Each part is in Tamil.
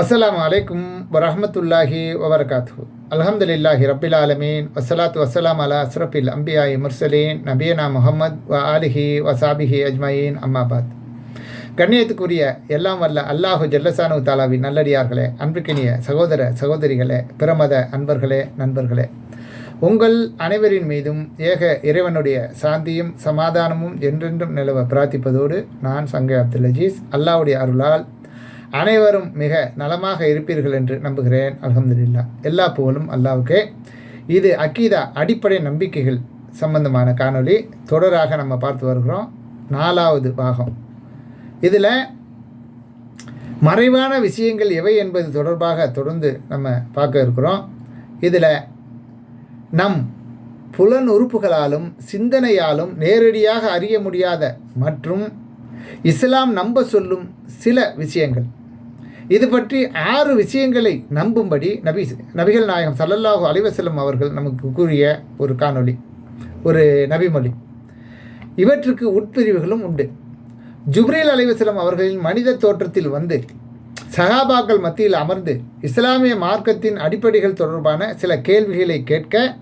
அஸ்ஸலாமு அலைக்கும் வரஹ்மத்துல்லாஹி வபரகாத்து அல்ஹம்துலில்லாஹி ரபில் ஆலமீன். வஸ்ஸலாத்து வசலாம் அலா அஸ்ரபில் அம்பியாய் முர்சலீன். நபியனா முகமது வ ஆலிஹி வசாபிஹி அஜ்மயீன். அம்மாபாத் கண்ணியத்துக்குரிய எல்லாம் வல்ல அல்லாஹு ஜல்லசானு தாலாவின் நல்லடியார்களே அன்புக்கினிய சகோதர சகோதரிகளே பிரமத அன்பர்களே நண்பர்களே. உங்கள் அனைவரின் மீதும் ஏக இறைவனுடைய சாந்தியும் சமாதானமும் என்றென்றும் நிலவ பிரார்த்திப்பதோடு நான் சங்கை அப்துல் அஜீஸ் அல்லாவுடைய அருளால் அனைவரும் மிக நலமாக இருப்பீர்கள் என்று நம்புகிறேன். அல்ஹம்துலில்லா. எல்லா புகழும் அல்லாவுக்கே. இது அக்கீதா அடிப்படை நம்பிக்கைகள் சம்பந்தமான காணொளி. தொடராக நம்ம பார்த்து வருகிறோம். நாலாவது பாகம். இதில் மறைவான விஷயங்கள் எவை என்பது தொடர்பாக தொடர்ந்து நம்ம பார்க்க இருக்கிறோம். இதில் நம் புலன் உறுப்புகளாலும் சிந்தனையாலும் நேரடியாக அறிய முடியாத மற்றும் இஸ்லாம் நம்ப சொல்லும் சில விஷயங்கள். இது பற்றி ஆறு விஷயங்களை நம்பும்படி நபி நபிகள் நாயகம் சல்லல்லாஹு அலைவசல்லம் அவர்கள் நமக்கு கூறிய ஒரு காணொளி ஒரு நபிமொழி. இவற்றுக்கு உட்பிரிவுகளும் உண்டு. ஜுப்ரீல் அலைவசலம் அவர்களின் மனித தோற்றத்தில் வந்து சஹாபாக்கள் மத்தியில் அமர்ந்து இஸ்லாமிய மார்க்கத்தின் அடிப்படைகள் தொடர்பான சில கேள்விகளை கேட்க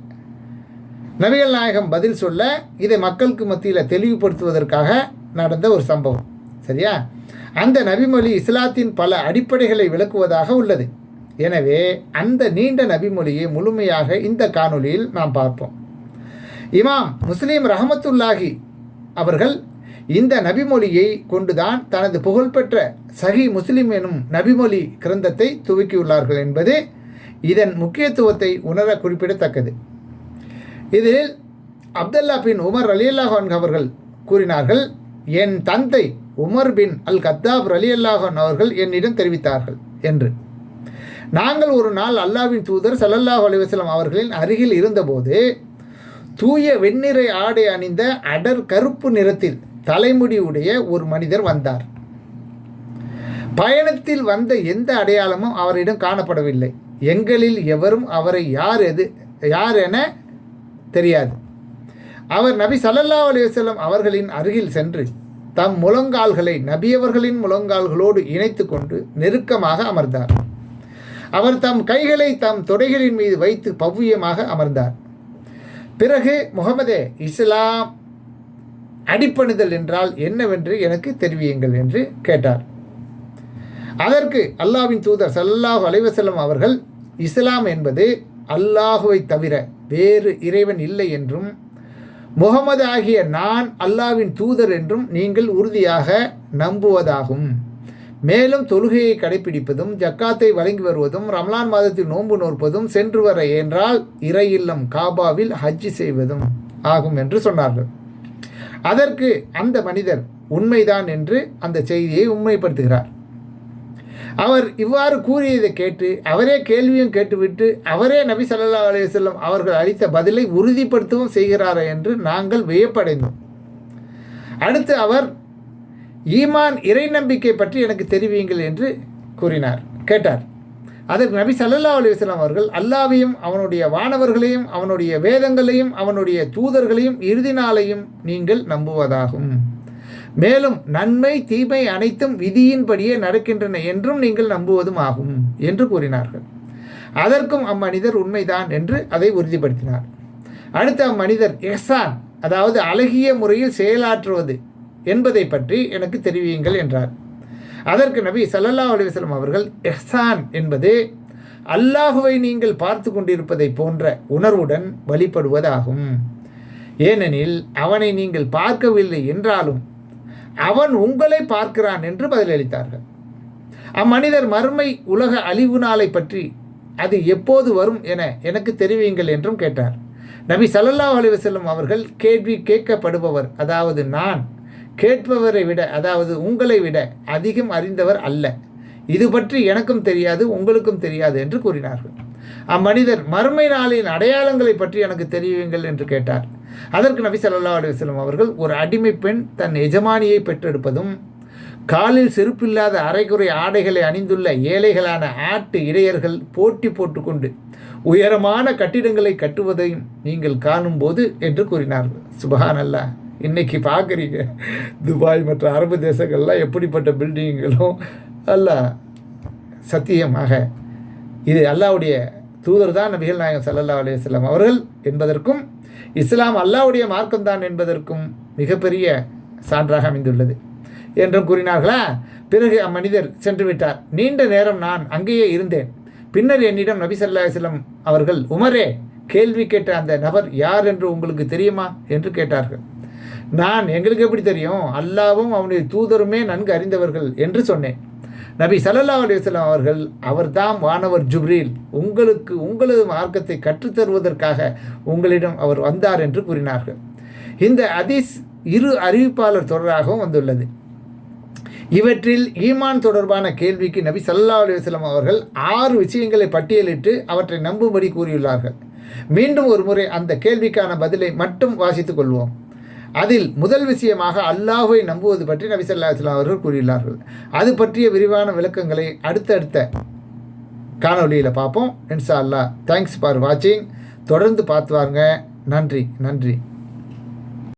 நபிகள் நாயகம் பதில் சொல்ல இதை மக்களுக்கு மத்தியில் தெளிவுபடுத்துவதற்காக நடந்த ஒரு சம்பவம். சரியா? அந்த நபிமொழி இஸ்லாத்தின் பல அடிப்படைகளை விளக்குவதாக உள்ளது. எனவே அந்த நீண்ட நபிமொழியை முழுமையாக இந்த காணொளியில் நாம் பார்ப்போம். இமாம் முஸ்லீம் ரஹமத்துல்லாஹி அவர்கள் இந்த நபிமொழியை கொண்டுதான் தனது புகழ்பெற்ற சஹி முஸ்லிம் எனும் நபிமொழி கிரந்தத்தை துவக்கியுள்ளார்கள் என்பது இதன் முக்கியத்துவத்தை உணர குறிப்பிடத்தக்கது. இதில் அப்துல்லா பின் உமர் அலியல்லாஹான் அவர்கள் கூறினார்கள் என் தந்தை உமர் பின் அல் கத்தாப் அலியல்லாஹான் அவர்கள் என்னிடம் தெரிவித்தார்கள் என்று. நாங்கள் ஒரு நாள் அல்லாவின் தூதர் சல்லல்லாஹு அலிவசலம் அவர்களின் அருகில் இருந்தபோது தூய வெண்ணிறை ஆடை அணிந்த அடர் கருப்பு நிறத்தில் தலைமுடி உடைய ஒரு மனிதர் வந்தார். பயணத்தில் வந்த எந்த அடையாளமும் அவரிடம் காணப்படவில்லை. எங்களில் எவரும் அவரை யார் எது யார் என தெரியாது. அவர் நபி சல்லல்லா அலுவலம் அவர்களின் அருகில் சென்று தம் முழங்கால்களை நபியவர்களின் முழங்கால்களோடு இணைத்து கொண்டு நெருக்கமாக அமர்ந்தார். அவர் தம் கைகளை தம் தொடைகளின் மீது வைத்து பவ்யமாக அமர்ந்தார். பிறகு முகமதே இஸ்லாம் அடிப்பணிதல் என்றால் என்னவென்று எனக்கு தெரிவியுங்கள் என்று கேட்டார். அதற்கு அல்லாவின் தூதர் சல்லாஹ் அலைவசல்லம் அவர்கள் இஸ்லாம் என்பது அல்லாஹுவை தவிர வேறு இறைவன் இல்லை என்றும் முகமது ஆகிய நான் அல்லாவின் தூதர் என்றும் நீங்கள் உறுதியாக நம்புவதாகும். மேலும் தொழுகையை கடைபிடிப்பதும் ஜக்காத்தை வழங்கி வருவதும் ரம்லான் மாதத்தில் நோன்பு நோற்பதும் சென்று வர என்றால் இறை இல்லம் காபாவில் ஹஜ்ஜி செய்வதும் ஆகும் என்று சொன்னார்கள். அதற்கு அந்த மனிதர் உண்மைதான் என்று அந்த செய்தியை உண்மைப்படுத்துகிறார். அவர் இவ்வாறு கூறியதை கேட்டு அவரே கேள்வியும் கேட்டுவிட்டு அவரே நபி சல்லா அலையம் அவர்கள் அளித்த பதிலை உறுதிப்படுத்தவும் செய்கிறாரா என்று நாங்கள் வியப்படைந்தோம். அடுத்து அவர் ஈமான் இறை நம்பிக்கை பற்றி எனக்கு தெரிவியுங்கள் என்று கூறினார். கேட்டார். அதற்கு நபி சல்லல்லா அலுவலாம் அவர்கள் அல்லாவையும் அவனுடைய வானவர்களையும் அவனுடைய வேதங்களையும் அவனுடைய தூதர்களையும் இறுதி நாளையும் நீங்கள் நம்புவதாகும். மேலும் நன்மை தீமை அனைத்தும் விதியின்படியே நடக்கின்றன என்றும் நீங்கள் நம்புவதும் ஆகும் என்று கூறினார்கள். அதற்கும் அம்மனிதர் உண்மைதான் என்று அதை உறுதிப்படுத்தினார். அடுத்து அம்மனிதர் எஹ்சான் அதாவது அழகிய முறையில் செயலாற்றுவது என்பதை பற்றி எனக்கு தெரிவியுங்கள் என்றார். அதற்கு நபி சல்லல்லா அலுவலம் அவர்கள் எஹ்சான் என்பது அல்லாஹுவை நீங்கள் பார்த்து கொண்டிருப்பதை போன்ற உணர்வுடன் வழிபடுவதாகும். ஏனெனில் அவனை நீங்கள் பார்க்கவில்லை என்றாலும் அவன் உங்களை பார்க்கிறான் என்று பதிலளித்தார்கள். அம்மனிதர் மறுமை உலக அழிவு நாளை பற்றி அது எப்போது வரும் என எனக்கு தெரிவியுங்கள் என்றும் கேட்டார். நபி சல்லல்லா அலிவசல்லம் அவர்கள் கேள்வி கேட்கப்படுபவர் அதாவது நான் கேட்பவரை விட அதாவது உங்களை விட அதிகம் அறிந்தவர் அல்ல. இது பற்றி எனக்கும் தெரியாது உங்களுக்கும் தெரியாது என்று கூறினார்கள். அம்மனிதர் மறுமை நாளின் அடையாளங்களை பற்றி எனக்கு தெரியுங்கள் என்று கேட்டார். அதற்கு நபி சல்லா அலுவலம் அவர்கள் ஒரு அடிமை பெண் தன் எஜமானியை பெற்றெடுப்பதும் காலில் செருப்பில்லாத அரைகுறை ஆடைகளை அணிந்துள்ள ஏழைகளான ஆட்டு இடையர்கள் போட்டி போட்டுக்கொண்டு உயரமான கட்டிடங்களை கட்டுவதையும் நீங்கள் காணும்போது என்று கூறினார்கள் சுபஹான் அல்லா இன்னைக்கு பார்க்குறீங்க துபாய் மற்ற அரபு தேசங்கள்லாம் எப்படிப்பட்ட பில்டிங்களும் அல்ல சத்தியமாக இது அல்லாவுடைய தூதர் தான் நபிகள் நாயகம் ஸல்லல்லாஹு அலைஹி அவர்கள் என்பதற்கும் இஸ்லாம் அல்லாவுடைய மார்க்கம்தான் என்பதற்கும் மிகப்பெரிய சான்றாக அமைந்துள்ளது என்றும் கூறினார்களா? பிறகு அம்மனிதர் சென்று விட்டார். நீண்ட நேரம் நான் அங்கேயே இருந்தேன். பின்னர் என்னிடம் நபி சல்லா அலைஹி அவர்கள் உமரே கேள்வி கேட்ட அந்த நபர் யார் என்று உங்களுக்கு தெரியுமா? என்று கேட்டார்கள். நான் எங்களுக்கு எப்படி தெரியும்? அல்லாவும் அவனுடைய தூதருமே நன்கு அறிந்தவர்கள் என்று சொன்னேன். நபி சல்லல்லா அலிஸ்லாம் அவர்கள் அவர்தாம் வானவர் ஜுப்ரீல் உங்களுக்கு உங்களது மார்க்கத்தை கற்றுத்தருவதற்காக உங்களிடம் அவர் வந்தார் என்று கூறினார்கள். இந்த அதிஸ் இரு அறிவிப்பாளர் தொடராகவும் வந்துள்ளது. இவற்றில் ஈமான் தொடர்பான கேள்விக்கு நபி சல்லா அலுவலம் அவர்கள் ஆறு விஷயங்களை பட்டியலிட்டு அவற்றை நம்பும்படி கூறியுள்ளார்கள். மீண்டும் ஒரு முறை அந்த கேள்விக்கான பதிலை மட்டும் வாசித்துக் கொள்வோம். அதில் முதல் விஷயமாக அல்லாஹுவை நம்புவது பற்றி நபிசல்லா அவர்கள் கூறியுள்ளார்கள். அது பற்றிய விரிவான விளக்கங்களை அடுத்தடுத்த காணொளியில் பார்ப்போம். இன்ஷா அல்லாஹ். தேங்க்ஸ் ஃபார் வாட்சிங் தொடர்ந்து பார்த்து வாருங்க. நன்றி நன்றி.